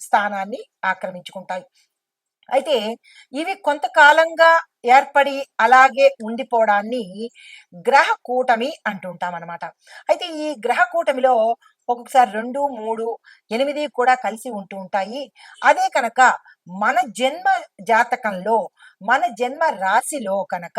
స్థానాన్ని ఆక్రమించుకుంటాయి. అయితే ఇవి కొంతకాలంగా ఏర్పడి అలాగే ఉండిపోవడాన్ని గ్రహ కూటమి అంటుంటాం అనమాట అయితే ఈ గ్రహ కూటమిలో ఒక్కొక్కసారి రెండు మూడు ఎనిమిది కూడా కలిసి ఉంటూ ఉంటాయి. అదే కనుక మన జన్మ జాతకంలో మన జన్మ రాశిలో కనుక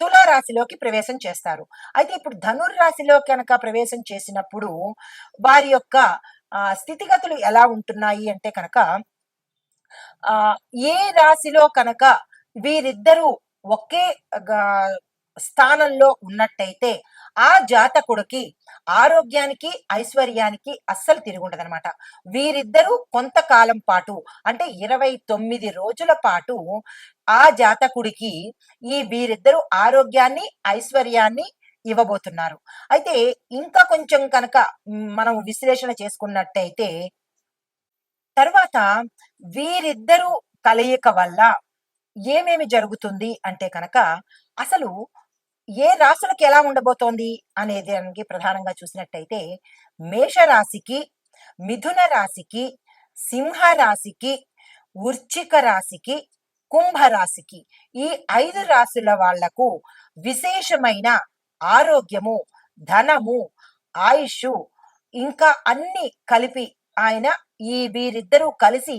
తులారాశిలోకి ప్రవేశం చేస్తారు. అయితే ఇప్పుడు ధనుర్రాశిలో కనుక ప్రవేశం చేసినప్పుడు వారి యొక్క ఆ, స్థితిగతులు ఎలా ఉంటున్నాయి అంటే కనుక ఆ ఏ రాశిలో కనుక వీరిద్దరూ ఒకే గా- స్థానంలో ఉన్నట్టయితే ఆ జాతకుడికి ఆరోగ్యానికి ఐశ్వర్యానికి అస్సలు తిరుగుండదనమాట. వీరిద్దరూ కొంతకాలం పాటు అంటే ఇరవై తొమ్మిది రోజుల పాటు ఆ జాతకుడికి ఈ వీరిద్దరూ ఆరోగ్యాన్ని ఐశ్వర్యాన్ని ఇవ్వబోతున్నారు. అయితే ఇంకా కొంచెం కనుక మనం విశ్లేషణ చేసుకున్నట్టయితే తర్వాత వీరిద్దరూ కలయిక వల్ల ఏమేమి జరుగుతుంది అంటే కనుక అసలు ఏ రాశులకు ఎలా ఉండబోతోంది అనేది దానికి ప్రధానంగా చూసినట్టయితే మేషరాశికి మిథున రాశికి సింహ రాశికి వృశ్చిక రాశికి కుంభ రాశికి ఈ ఐదు రాశుల వాళ్ళకు విశేషమైన ఆరోగ్యము ధనము ఆయుష్ ఇంకా అన్ని కలిపి ఆయన ఈ వీరిద్దరూ కలిసి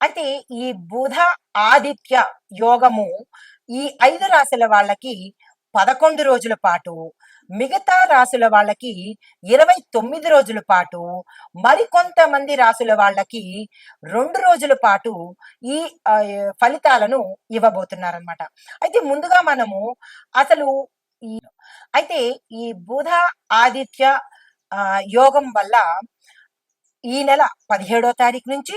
అయితే ఈ బుధ ఆదిత్య యోగము ఈ ఐదు రాశుల వాళ్ళకి పదకొండు రోజుల పాటు మిగతా రాసుల వాళ్ళకి ఇరవై తొమ్మిది రోజుల పాటు మరికొంతమంది రాసుల వాళ్ళకి రెండు రోజుల పాటు ఈ ఫలితాలను ఇవ్వబోతున్నారనమాట అయితే ముందుగా మనము అసలు ఈ అయితే ఈ బుధ ఆదిత్య ఆ, యోగం వల్ల ఈ నెల పదిహేడో తారీఖు నుంచి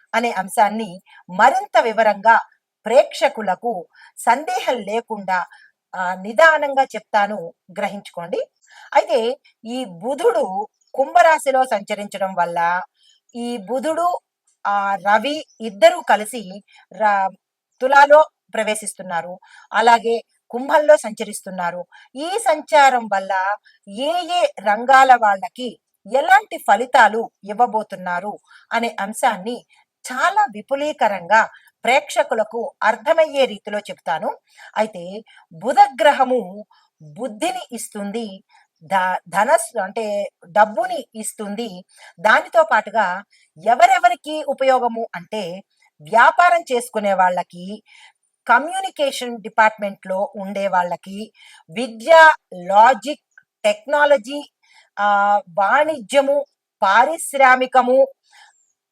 అనే అంశాన్ని మరింత వివరంగా ప్రేక్షకులకు సందేహం లేకుండా ఆ, నిదానంగా చెప్తాను. గ్రహించుకోండి. అయితే ఈ బుధుడు కుంభరాశిలో సంచరించడం వల్ల ఈ బుధుడు ఆ రవి ఇద్దరూ కలిసి తులాలో ప్రవేశిస్తున్నారు. అలాగే కుంభంలో సంచరిస్తున్నారు. ఈ సంచారం వల్ల ఏ ఏ రంగాల వాళ్ళకి ఎలాంటి ఫలితాలు ఇవ్వబోతున్నారు అనే అంశాన్ని చాలా విపులీకరంగా ప్రేక్షకులకు అర్థమయ్యే రీతిలో చెప్తాను అయితే బుధగ్రహము బుద్ధిని ఇస్తుంది ధ ధనస్సు అంటే డబ్బుని ఇస్తుంది. దానితో పాటుగా ఎవరెవరికి ఉపయోగము అంటే వ్యాపారం చేసుకునే వాళ్ళకి కమ్యూనికేషన్ డిపార్ట్మెంట్లో ఉండే వాళ్ళకి విద్య లాజిక్ టెక్నాలజీ వాణిజ్యము పారిశ్రామికము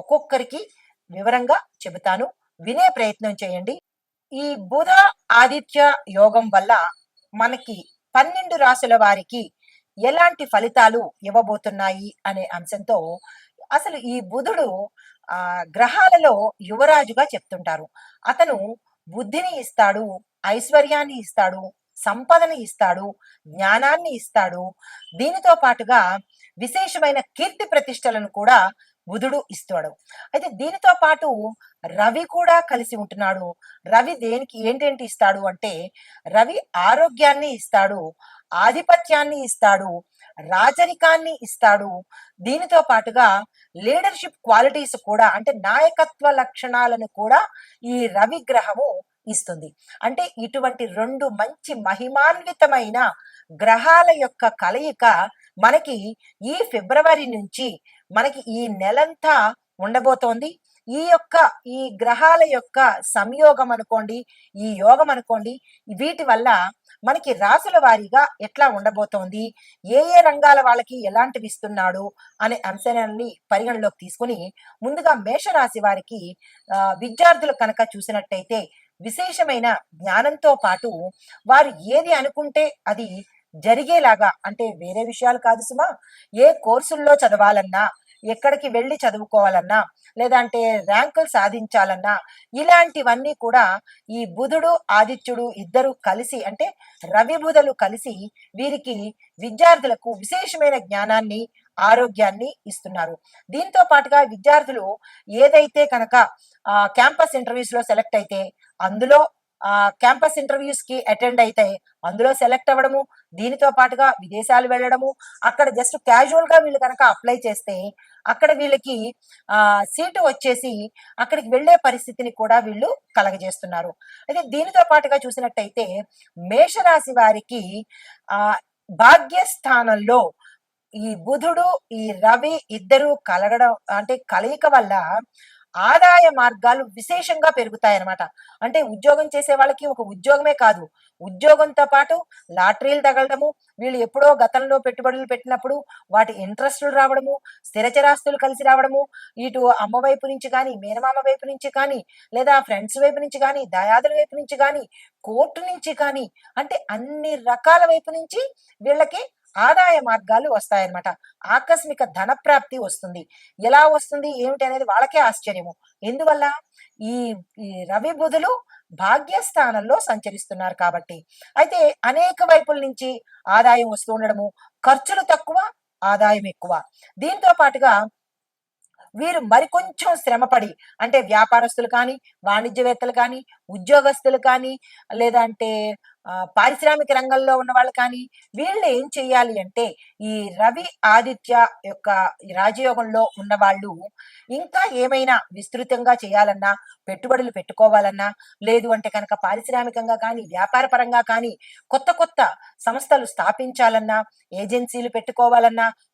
ఒక్కొక్కరికి వివరంగా చెబుతాను. వినే ప్రయత్నం చేయండి. ఈ బుధ ఆదిత్య యోగం వల్ల మనకి పన్నెండు రాసుల వారికి ఎలాంటి ఫలితాలు ఇవ్వబోతున్నాయి అనే అంశంతో అసలు ఈ బుధుడు ఆ గ్రహాలలో యువరాజుగా చెప్తుంటారు. అతను బుద్ధిని ఇస్తాడు ఐశ్వర్యాన్ని ఇస్తాడు సంపదని ఇస్తాడు జ్ఞానాన్ని ఇస్తాడు. దీనితో పాటుగా విశేషమైన కీర్తి ప్రతిష్టలను కూడా బుధుడు ఇస్తాడు. అయితే దీనితో పాటు రవి కూడా కలిసి ఉంటున్నాడు. రవి దేనికి ఏంటేంటి ఇస్తాడు అంటే రవి ఆరోగ్యాన్ని ఇస్తాడు ఆధిపత్యాన్ని ఇస్తాడు రాజరికాన్ని ఇస్తాడు. దీనితో పాటుగా లీడర్షిప్ క్వాలిటీస్ కూడా అంటే నాయకత్వ లక్షణాలను కూడా ఈ రవి గ్రహము ఇస్తుంది. అంటే ఇటువంటి రెండు మంచి మహిమాన్వితమైన గ్రహాల యొక్క కలయిక మనకి ఈ ఫిబ్రవరి నుంచి మనకి ఈ నెలంతా ఉండబోతోంది. ఈ యొక్క ఈ గ్రహాల యొక్క సంయోగం అనుకోండి ఈ యోగం అనుకోండి వీటి వల్ల మనకి రాసుల వారీగా ఎట్లా ఉండబోతోంది? ఏ ఏ రంగాల వాళ్ళకి ఎలాంటివి ఇస్తున్నాడు? అనే అంశాన్ని పరిగణలోకి తీసుకుని ముందుగా మేషరాశి వారికి విద్యార్థులు కనుక చూసినట్టయితే విశేషమైన జ్ఞానంతో పాటు వారు ఏది అనుకుంటే అది జరిగేలాగా అంటే వేరే విషయాలు కాదు సుమా ఏ కోర్సుల్లో చదవాలన్నా ఎక్కడికి వెళ్ళి చదువుకోవాలన్నా లేదంటే ర్యాంకులు సాధించాలన్నా ఇలాంటివన్నీ కూడా ఈ బుధుడు ఆదిత్యుడు ఇద్దరు కలిసి అంటే రవి బుధలు కలిసి వీరికి విద్యార్థులకు విశేషమైన జ్ఞానాన్ని ఆరోగ్యాన్ని ఇస్తున్నారు. దీంతో పాటుగా విద్యార్థులు ఏదైతే కనుక క్యాంపస్ ఇంటర్వ్యూస్లో సెలెక్ట్ అయితే అందులో క్యాంపస్ ఇంటర్వ్యూస్కి అటెండ్ అయితే అందులో సెలెక్ట్ అవ్వడము దీనితో పాటుగా విదేశాలు వెళ్ళడము అక్కడ జస్ట్ క్యాజువల్గా వీళ్ళు కనుక అప్లై చేస్తే అక్కడ వీళ్ళకి ఆ సీటు వచ్చేసి అక్కడికి వెళ్ళే పరిస్థితిని కూడా వీళ్ళు కలగజేస్తున్నారు. అయితే దీనితో పాటుగా చూసినట్టయితే మేషరాశి వారికి ఆ భాగ్యస్థానంలో ఈ బుధుడు ఈ రవి ఇద్దరు కలగడం అంటే కలయిక వల్ల ఆదాయ మార్గాలు విశేషంగా పెరుగుతాయన్నమాట. అంటే ఉద్యోగం చేసే వాళ్ళకి ఒక ఉద్యోగమే కాదు. ఉద్యోగంతో పాటు లాటరీలు తగలడము వీళ్ళు ఎప్పుడో గతంలో పెట్టుబడులు పెట్టినప్పుడు వాటి ఇంట్రెస్టులు రావడము స్థిరచరాస్తులు కలిసి రావడము ఇటు అమ్మ వైపు నుంచి కానీ మేనమామ వైపు నుంచి కానీ లేదా ఫ్రెండ్స్ వైపు నుంచి కానీ దయాదుల వైపు నుంచి కానీ కోర్టు నుంచి కానీ అంటే అన్ని రకాల వైపు నుంచి వీళ్ళకి ఆదాయ మార్గాలు వస్తాయన్నమాట. ఆకస్మిక ధనప్రాప్తి వస్తుంది. ఎలా వస్తుంది? ఏమిటి అనేది వాళ్ళకే ఆశ్చర్యము. ఎందువల్ల? ఈ ఈ రవి బుధులు భాగ్యస్థానంలో సంచరిస్తున్నారు కాబట్టి. అయితే అనేక వైపుల నుంచి ఆదాయం వస్తూ ఉండడము ఖర్చులు తక్కువ ఆదాయం ఎక్కువ. దీంతో పాటుగా వీరు మరికొంచెం శ్రమపడి అంటే వ్యాపారస్తులు కానీ వాణిజ్యవేత్తలు కానీ ఉద్యోగస్తులు కానీ లేదంటే పారిశ్రామిక రంగంలో ఉన్న వాళ్ళు కానీ వీళ్ళు ఏం చేయాలి అంటే ఈ రవి ఆదిత్య యొక్క రాజయోగంలో ఉన్న వాళ్ళు ఇంకా ఏమైనా విస్తృతంగా చేయాలన్నా పెట్టుబడులు పెట్టుకోవాలన్నా లేదు అంటే కనుక పారిశ్రామికంగా కానీ వ్యాపార పరంగా కానీ కొత్త కొత్త సంస్థలు స్థాపించాలన్నా ఏజెన్సీలు పెట్టుకోవాలన్నా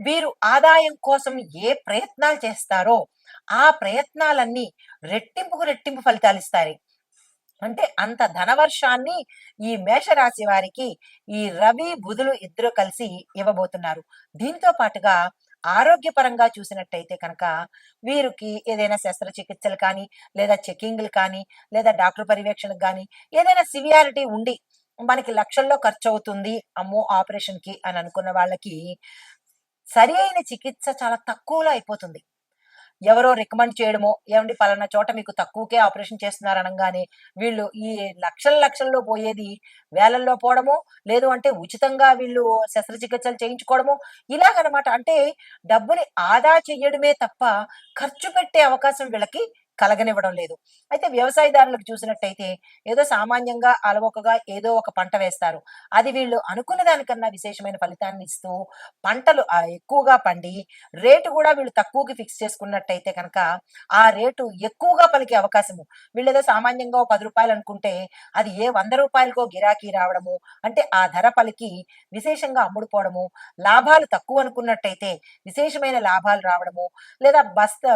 వీరు ఆదాయం కోసం ఏ ప్రయత్నాలు చేస్తారో ఆ ప్రయత్నాలన్నీ రెట్టింపుకు రెట్టింపు ఫలితాలు ఇస్తాయి. అంటే అంత ధనవర్షాన్ని ఈ మేషరాశి వారికి ఈ రవి బుధులు ఇద్దరు కలిసి ఇవ్వబోతున్నారు. దీంతో పాటుగా ఆరోగ్యపరంగా చూసినట్టయితే కనుక వీరికి ఏదైనా శస్త్రచికిత్సలు కానీ లేదా చెకింగ్లు కానీ లేదా డాక్టర్ పర్యవేక్షణకు కానీ ఏదైనా సివియారిటీ ఉండి మనకి లక్షల్లో ఖర్చు అవుతుంది అమ్మో ఆపరేషన్కి అని అనుకున్న వాళ్ళకి సరి అయిన చికిత్స చాలా తక్కువలో అయిపోతుంది. ఎవరో రికమెండ్ చేయడమో ఏమండి పలానా చోట మీకు తక్కువకే ఆపరేషన్ చేస్తున్నారు అనగానే వీళ్ళు ఈ లక్షల లక్షల్లో పోయేది వేలల్లో పోవడము లేదు అంటే ఉచితంగా వీళ్ళు శస్త్రచికిత్సలు చేయించుకోవడము ఇలాగనమాట. అంటే డబ్బుని ఆదా చేయడమే తప్ప ఖర్చు పెట్టే అవకాశం వీళ్ళకి కలగనివ్వడం లేదు. అయితే వ్యవసాయదారులకు చూసినట్టయితే ఏదో సామాన్యంగా అలవోకగా ఏదో ఒక పంట వేస్తారు. అది వీళ్ళు అనుకున్న దానికన్నా విశేషమైన ఫలితాన్ని ఇస్తూ పంటలు ఎక్కువగా పండి రేటు కూడా వీళ్ళు తక్కువకి ఫిక్స్ చేసుకున్నట్టయితే కనుక ఆ రేటు ఎక్కువగా పలికే అవకాశము. వీళ్ళు ఏదో సామాన్యంగా పది రూపాయలు అనుకుంటే అది ఏ వంద రూపాయలకో గిరాకీ రావడము అంటే ఆ ధర పలికి విశేషంగా అమ్ముడుపోవడము లాభాలు తక్కువ అనుకున్నట్టయితే విశేషమైన లాభాలు రావడము లేదా బస్తా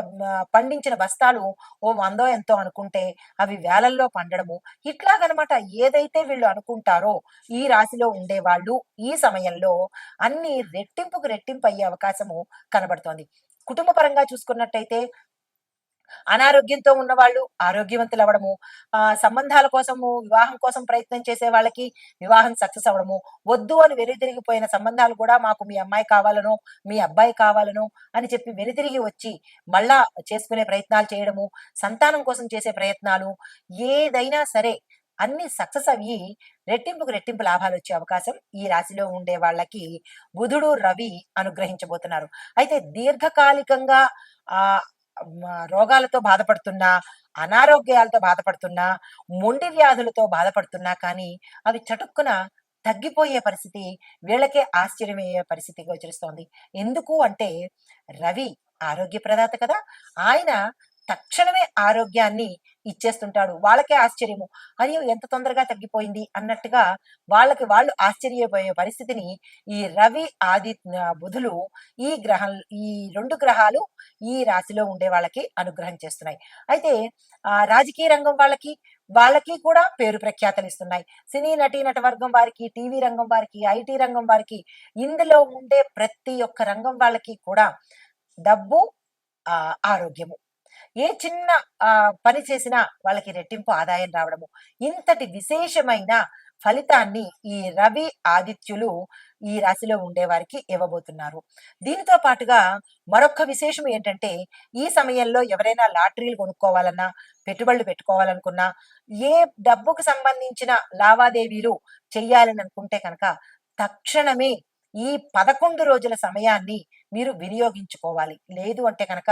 పండించిన బస్తాలు ఓ వందో ఎంతో అనుకుంటే అవి వేలల్లో పండడము. ఇట్లాగనమాట ఏదైతే వీళ్ళు అనుకుంటారో ఈ రాశిలో ఉండే వాళ్ళు ఈ సమయంలో అన్ని రెట్టింపుకు రెట్టింపు అయ్యే అవకాశము కనబడుతోంది. కుటుంబ పరంగా చూసుకున్నట్టయితే అనారోగ్యంతో ఉన్న వాళ్ళు ఆరోగ్యవంతులు అవ్వడము ఆ సంబంధాల కోసము వివాహం కోసం ప్రయత్నం చేసే వాళ్ళకి వివాహం సక్సెస్ అవ్వడము వద్దు అని వెనుతిరిగిపోయిన సంబంధాలు కూడా మాకు మీ అమ్మాయి కావాలనో మీ అబ్బాయి కావాలనో అని చెప్పి వెరితిరిగి వచ్చి మళ్ళా చేసుకునే ప్రయత్నాలు చేయడము సంతానం కోసం చేసే ప్రయత్నాలు ఏదైనా సరే అన్ని సక్సెస్ అయ్యి రెట్టింపుకు రెట్టింపు లాభాలు వచ్చే అవకాశం ఈ రాశిలో ఉండే వాళ్ళకి బుధుడు రవి అనుగ్రహించబోతున్నారు. అయితే దీర్ఘకాలికంగా ఆ రోగాలతో బాధపడుతున్నా, అనారోగ్యాలతో బాధపడుతున్నా, మొండి వ్యాధులతో బాధపడుతున్నా కానీ అవి చటుక్కున తగ్గిపోయే పరిస్థితి వీళ్ళకే ఆశ్చర్యమయ్యే పరిస్థితి గోచరిస్తోంది. ఎందుకు అంటే రవి ఆరోగ్య ప్రదాత కదా! ఆయన తక్షణమే ఆరోగ్యాన్ని ఇచ్చేస్తుంటాడు. వాళ్ళకే ఆశ్చర్యము. అయ్యో! ఎంత తొందరగా తగ్గిపోయింది అన్నట్టుగా వాళ్ళకి వాళ్ళు ఆశ్చర్యపోయే పరిస్థితిని ఈ రవి, ఆది బుధులు ఈ గ్రహం ఈ రెండు గ్రహాలు ఈ రాశిలో ఉండే వాళ్ళకి అనుగ్రహం చేస్తున్నాయి. అయితే ఆ రాజకీయ రంగం వాళ్ళకి, వాళ్ళకి కూడా పేరు ప్రఖ్యాతలిస్తున్నాయి. సినీ నటీనట వర్గం వారికి, టీవీ రంగం వారికి, ఐటీ రంగం వారికి ఇందులో ఉండే ప్రతి ఒక్క రంగం వాళ్ళకి కూడా డబ్బు, ఆరోగ్యము. ఏ చిన్న పని చేసినా వాళ్ళకి రెట్టింపు ఆదాయం రావడము. ఇంతటి విశేషమైన ఫలితాన్ని ఈ రవి, ఆదిత్యులు ఈ రాశిలో ఉండేవారికి ఇవ్వబోతున్నారు. దీనితో పాటుగా మరొక విశేషం ఏంటంటే ఈ సమయంలో ఎవరైనా లాటరీలు కొనుక్కోవాలన్నా, పెట్టుబడులు పెట్టుకోవాలనుకున్నా, ఏ డబ్బుకు సంబంధించిన లావాదేవీలు చేయాలని అనుకుంటే కనుక తక్షణమే ఈ 11 రోజుల సమయాన్ని మీరు వినియోగించుకోవాలి. లేదు అంటే కనుక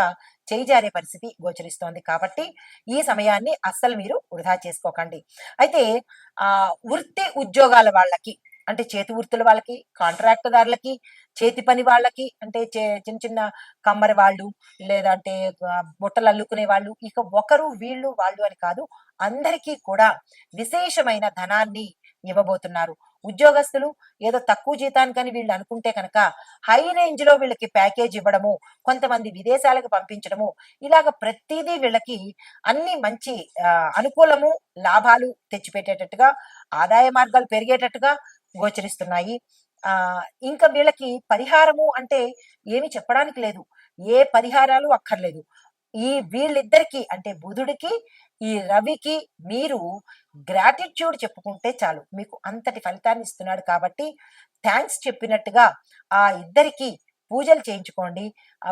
చేయిజారే పరిస్థితి గోచరిస్తోంది. కాబట్టి ఈ సమయాన్ని అస్సలు మీరు వృధా చేసుకోకండి. అయితే ఆ వృత్తి ఉద్యోగాల వాళ్ళకి అంటే చేతి వృత్తుల వాళ్ళకి, కాంట్రాక్టుదారులకి చేతి పని వాళ్ళకి అంటే చే చిన్న చిన్న కమ్మరి వాళ్ళు, లేదంటే బుట్టలు అల్లుకునే వాళ్ళు ఇక ఒకరు వీళ్ళు, వాళ్ళు అని కాదు. అందరికీ కూడా విశేషమైన ధనాన్ని ఇవ్వబోతున్నారు. ఉద్యోగస్తులు ఏదో తక్కువ జీతానికని వీళ్ళు అనుకుంటే కనుక హై రేంజ్లో వీళ్ళకి ప్యాకేజ్ ఇవ్వడము, కొంతమంది విదేశాలకు పంపించడము, ఇలాగ ప్రతిదీ వీళ్ళకి అన్ని మంచి అనుకూలము, లాభాలు తెచ్చిపెట్టేటట్టుగా, ఆదాయ మార్గాలు పెరిగేటట్టుగా గోచరిస్తున్నాయి. ఆ ఇంకా వీళ్ళకి పరిహారము అంటే ఏమి చెప్పడానికి లేదు. ఏ పరిహారాలు అక్కర్లేదు. ఈ వీళ్ళిద్దరికీ అంటే బుధుడికి, ఈ రవికి మీరు గ్రాటిట్యూడ్ చెప్పుకుంటే చాలు. మీకు అంతటి ఫలితాన్ని ఇస్తున్నాడు కాబట్టి థ్యాంక్స్ చెప్పినట్టుగా ఆ ఇద్దరికీ పూజలు చేయించుకోండి.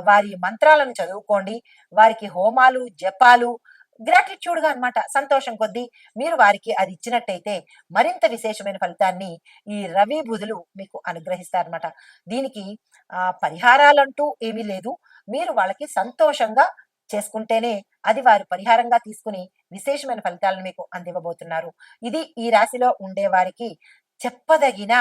వారి మంత్రాలను చదువుకోండి. వారికి హోమాలు, జపాలు గ్రాటిట్యూడ్‌గా అన్నమాట. సంతోషం కొద్దీ మీరు వారికి అది ఇచ్చినట్టయితే మరింత విశేషమైన ఫలితాన్ని ఈ రవి, బుధులు మీకు అనుగ్రహిస్తారనమాట దీనికి పరిహారాలంటూ ఏమీ లేదు. మీరు వాళ్ళకి సంతోషంగా చేసుకుంటేనే అది వారు పరిహారంగా తీసుకుని విశేషమైన ఫలితాలను మీకు అందివ్వబోతున్నారు. ఇది ఈ రాశిలో ఉండే వారికి చెప్పదగిన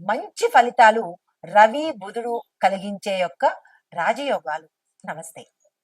మంచి ఫలితాలు రవి, బుధుడు కలిగించే యొక్క రాజయోగాలు. నమస్తే.